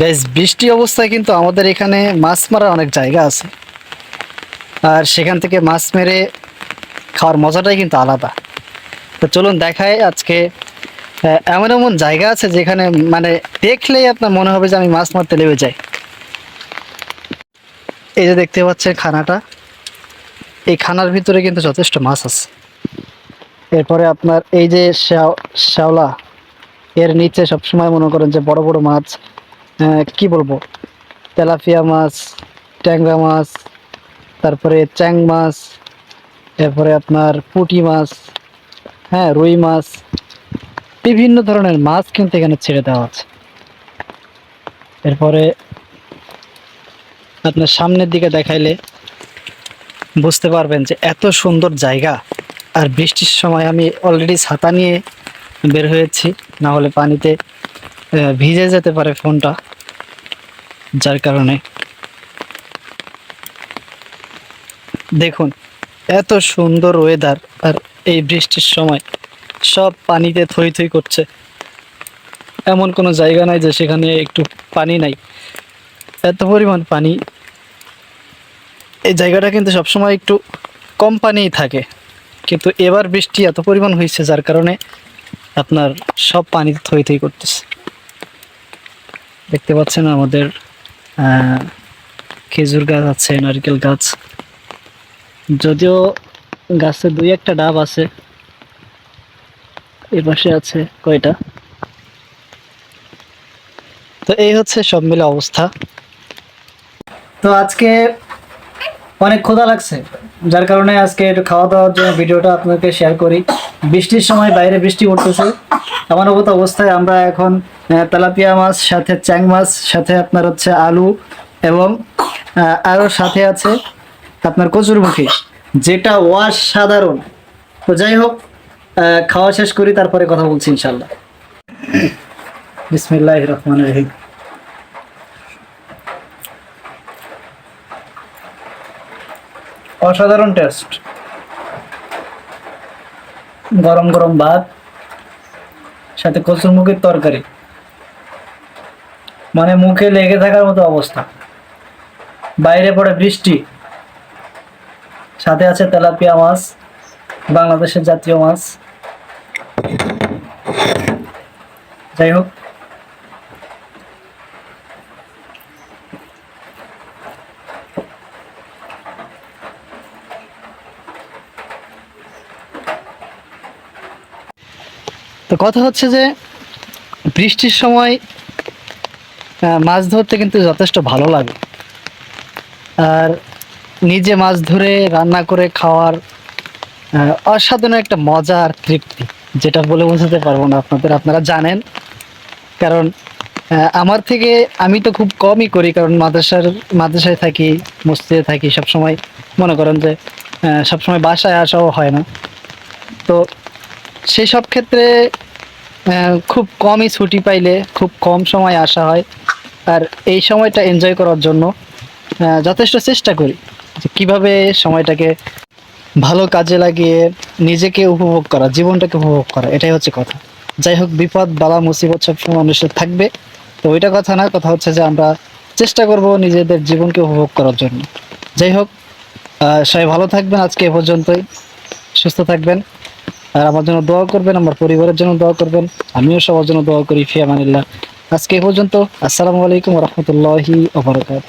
Guys বৃষ্টি অবস্থায় কিন্তু আমাদের এখানে মাছ মারার অনেক জায়গা আছে। আর সেখান থেকে মাছ মেরে খাওয়ার মজাটাই কিন্তু আলাদা। তো চলুন দেখায় আজকে এমন এমন জায়গা আছে যেখানে মানে দেখলেই আপনার মনে হবে যে আমি মাছ মারতে লেগে যাই। এই যে দেখতে পাচ্ছেন খানাটা। এই খানার ভিতরে কিন্তু যথেষ্ট মাছ আছে। এরপরে আপনার এই যে শ্যাও- শ্যাওলা, এর নিচে সবসময় মনে করেন যে বড় বড় মাছ কি বলব? তেলাপিয়া মাছ, ট্যাংরা মাছ, তারপরে চ্যাং মাছ, এরপরে আপনার পুঁটি মাছ হ্যাঁ রুই মাছ, বিভিন্ন ধরনের মাছ কিন্তু এখানে ছেড়ে দেওয়া আছে। এরপরে আপনার সামনের দিকে দেখাইলে বুঝতে পারবেন যে এত সুন্দর জায়গা, আর বৃষ্টির সময় আমি অলরেডি ছাতা নিয়ে বের হয়েছি, না হলে পানিতে ভিজে যেতে পারে ফোনটা। যার কারণে। দেখুন, এত সুন্দর ওয়েদার আর এই বৃষ্টির সময় সব পানিতে থই থই করছে। এমন কোনো জায়গা নাই যে সেখানে একটু পানি নাই। এত পরিমাণ পানি। এই জায়গাটা কিন্তু সবসময় একটু কম পানিই থাকে। কিন্তু এবার বৃষ্টি এত পরিমাণ হয়েছে যার কারণে আপনার সব পানিতে থই থই করতেছে। দেখতে পাচ্ছেন আমাদের খেজুর গাছ আছে, নারকেল গাছ। যদিও গাছে দুই একটা ডাব আছে, এ পাশে আছে কয়টা? তো এই হচ্ছে সব মিলে অবস্থা। তো আজকে অনেক ক্ষুধা লাগছে, যার কারণে আজকে একটু খাওয়া দাওয়ার জন্য ভিডিওটা আপনাদেরকে শেয়ার করি। বৃষ্টির সময় বাইরে বৃষ্টি পড়তেছে এমন অবস্থায় আমরা এখন তেলাপিয়া মাছ, সাথে চ্যাং মাছ, সাথে আপনার হচ্ছে আলু এবং আরও সাথে আছে আপনার কচুরমুখী যেটা অসাধারণ। তো যাই হোক খাওয়া শেষ করি, তারপরে কথা বলছি ইনশাল্লাহ বিসমিল্লাহ রহমান রহিম। অসাধারণ টেস্ট। গরম গরম ভাত। সাথে কচুর মুখের তরকারি। মানে মুখে লেগে থাকার মতো অবস্থা। বাইরে পড়ে বৃষ্টি। সাথে আছে তেলাপিয়া মাছ, বাংলাদেশের জাতীয় মাছ। যাই হোক তো কথা হচ্ছে যে, বৃষ্টির সময় মাছ ধরতে কিন্তু যথেষ্ট ভালো লাগে। আর নিজে মাছ ধরে রান্না করে খাওয়ার অসাধারণ একটা মজা আর তৃপ্তি, যেটা বলে বোঝাতে পারব না আপনাদের, আপনারা জানেন। কারণ আমার থেকে আমি তো খুব কমই করি, কারণ মাদ্রাসার, মাদ্রাসায় থাকি, মসজিদে থাকি সবসময়। মনে করেন যে সবসময় বাসায় আসাও হয় না। তো সেই সব ক্ষেত্রে খুব কমই ছুটি পাইলে খুব কম সময় আসা হয়। আর এই সময়টা এনজয় করার জন্য যথেষ্ট চেষ্টা করি যে কীভাবে সময়টাকে ভালো কাজে লাগিয়ে নিজেকে উপভোগ করা, জীবনটাকে উপভোগ করা, এটাই হচ্ছে কথা। যাই হোক, বিপদ, বালা, মুসিবত সবসময় মানুষের থাকবে। তো ওইটা কথা না, কথা হচ্ছে যে আমরা চেষ্টা করব নিজেদের জীবনকে উপভোগ করার জন্য। যাই হোক সবাই ভালো থাকবেন আজকে এ পর্যন্তই। সুস্থ থাকবেন। আর আমার জন্য দোয়া করবেন, আমার পরিবারের জন্য দোয়া করবেন। আমিও সবার জন্য দোয়া করি, ফিয়া ফিয়ামানিল্লাহ আজকে পর্যন্ত, আসসালামু আলাইকুম রহমতুল্লাহি ওবরাকাত